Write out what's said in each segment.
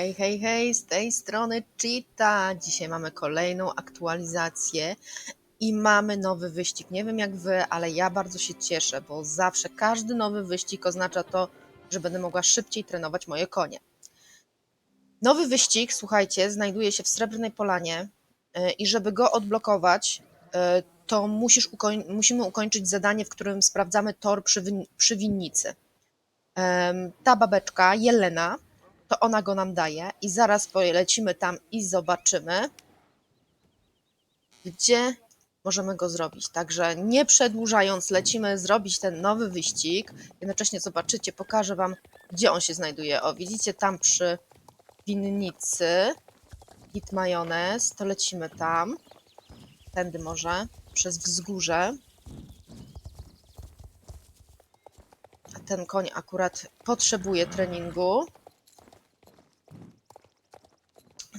Hej, hej, hej, z tej strony Cheetah. Dzisiaj mamy kolejną aktualizację i mamy nowy wyścig. Nie wiem jak wy, ale ja bardzo się cieszę, bo zawsze każdy nowy wyścig oznacza to, że będę mogła szybciej trenować moje konie. Nowy wyścig, słuchajcie, znajduje się w Srebrnej Polanie yy, i żeby go odblokować, yy, to ukoń- musimy ukończyć zadanie, w którym sprawdzamy tor przy, win- przy winnicy. Ta babeczka, Jelena, to ona go nam daje i zaraz polecimy tam i zobaczymy, gdzie możemy go zrobić. Także nie przedłużając, lecimy zrobić ten nowy wyścig. Jednocześnie zobaczycie, pokażę Wam, gdzie on się znajduje. O, widzicie tam przy winnicy git majonez, to lecimy tam, tędy może, przez wzgórze. A ten koń akurat potrzebuje treningu.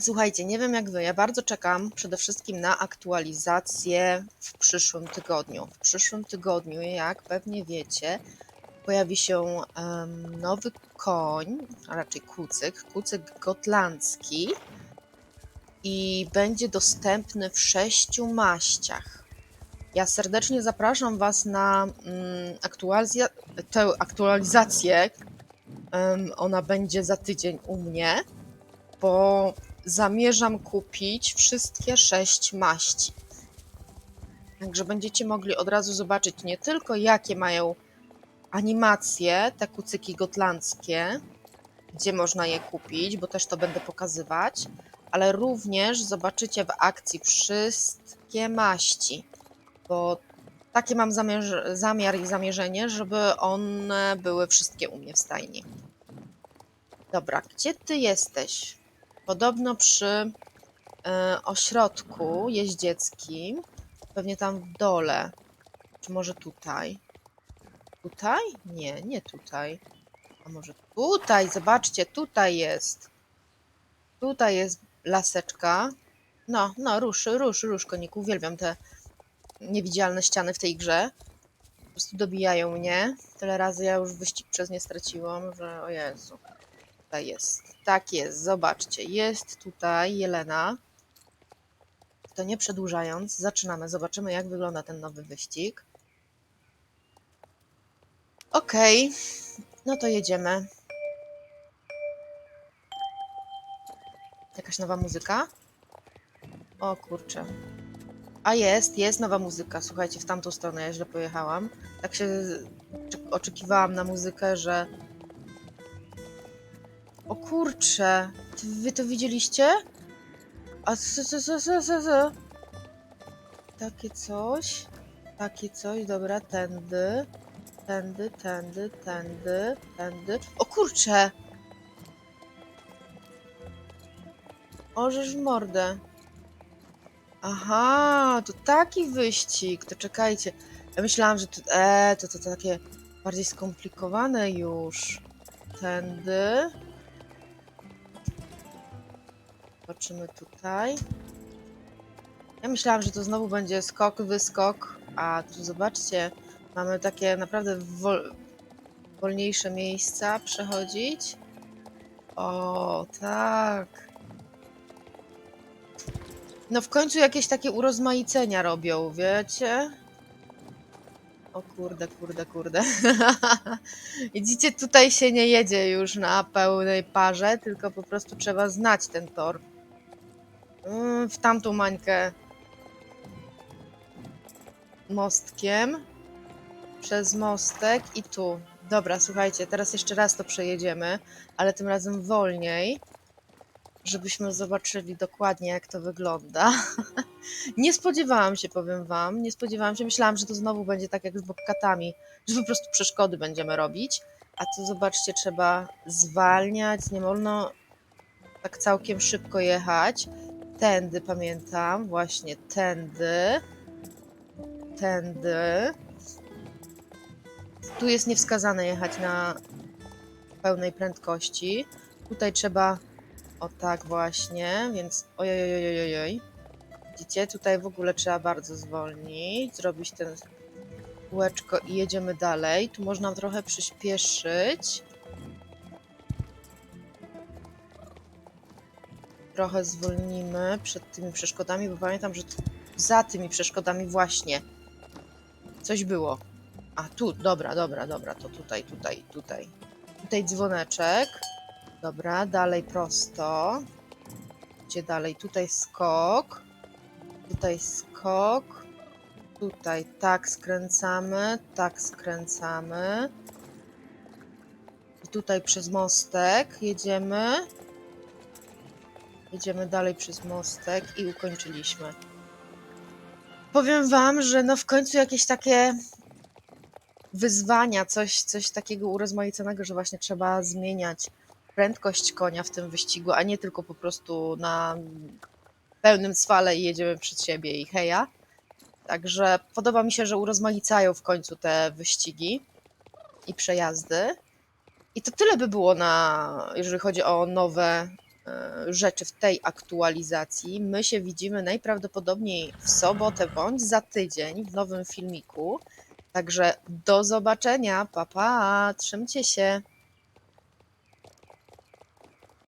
Słuchajcie, nie wiem jak wy, ja bardzo czekam przede wszystkim na aktualizację w przyszłym tygodniu. W przyszłym tygodniu, jak pewnie wiecie, pojawi się em, nowy koń, a raczej kucyk, kucyk gotlandzki i będzie dostępny w sześciu maściach. Ja serdecznie zapraszam Was na aktualiza- tę aktualizację. Em, ona będzie za tydzień u mnie, bo zamierzam kupić wszystkie sześć maści. Także będziecie mogli od razu zobaczyć nie tylko jakie mają animacje, te kucyki gotlandzkie, gdzie można je kupić, bo też to będę pokazywać, ale również zobaczycie w akcji wszystkie maści, bo takie mam zamierz- zamiar i zamierzenie, żeby one były wszystkie u mnie w stajni. Dobra, gdzie ty jesteś? Podobno przy e, ośrodku jeździeckim, pewnie tam w dole, czy może tutaj? Tutaj? Nie, nie tutaj. A może tutaj? Zobaczcie, tutaj jest. Tutaj jest laseczka. No, no, rusz, rusz, rusz, koniku. Uwielbiam te niewidzialne ściany w tej grze. Po prostu dobijają mnie. Tyle razy ja już wyścig przez nie straciłam, że o Jezu. Jest. Tak jest, zobaczcie. Jest tutaj Jelena. To nie przedłużając, zaczynamy. Zobaczymy, jak wygląda ten nowy wyścig. Okej, no to jedziemy. Jakaś nowa muzyka? O kurczę. A jest, jest nowa muzyka. Słuchajcie, w tamtą stronę ja źle pojechałam. Tak się oczekiwałam na muzykę, że. O kurczę. Ty, wy to widzieliście? A co, co, co, co, co, co? Takie coś. Takie coś, dobra, tędy. Tędy, tędy, tędy, tędy. O kurczę! Orzesz w mordę. Aha, to taki wyścig. To czekajcie. Ja myślałam, że to, e, to, to, to takie bardziej skomplikowane już. Tędy. Zobaczymy tutaj. Ja myślałam, że to znowu będzie skok, wyskok, a tu zobaczcie, mamy takie naprawdę wol, wolniejsze miejsca przechodzić. O, tak. No w końcu jakieś takie urozmaicenia robią, wiecie? O kurde, kurde, kurde. Widzicie, tutaj się nie jedzie już na pełnej parze, tylko po prostu trzeba znać ten tor. Mm, W tamtą mańkę mostkiem, przez mostek i tu. Dobra, słuchajcie, teraz jeszcze raz to przejedziemy, ale tym razem wolniej, żebyśmy zobaczyli dokładnie, jak to wygląda. nie spodziewałam się, powiem wam, nie spodziewałam się, myślałam, że to znowu będzie tak jak z bobkatami, że po prostu przeszkody będziemy robić, a tu zobaczcie, trzeba zwalniać, nie wolno tak całkiem szybko jechać. Tędy pamiętam, właśnie tędy tędy. Tu jest niewskazane jechać na pełnej prędkości. Tutaj trzeba o tak właśnie, więc ojojojojojoj. Widzicie, tutaj w ogóle trzeba bardzo zwolnić, zrobić ten kółeczko i jedziemy dalej. Tu można trochę przyspieszyć. Trochę zwolnimy przed tymi przeszkodami, bo pamiętam, że za tymi przeszkodami właśnie coś było. A tu, dobra, dobra, dobra, to tutaj, tutaj, tutaj. Tutaj dzwoneczek. Dobra, dalej prosto. Gdzie dalej? Tutaj skok. Tutaj skok. Tutaj tak skręcamy, tak skręcamy. I tutaj przez mostek jedziemy. Jedziemy dalej przez mostek i ukończyliśmy. Powiem wam, że no w końcu jakieś takie wyzwania, coś, coś takiego urozmaiconego, że właśnie trzeba zmieniać prędkość konia w tym wyścigu, a nie tylko po prostu na pełnym cwale i jedziemy przed siebie i heja. Także podoba mi się, że urozmaicają w końcu te wyścigi i przejazdy. I to tyle by było na, jeżeli chodzi o nowe rzeczy w tej aktualizacji. My się widzimy najprawdopodobniej w sobotę bądź za tydzień w nowym filmiku. Także do zobaczenia. Pa, pa, trzymcie się.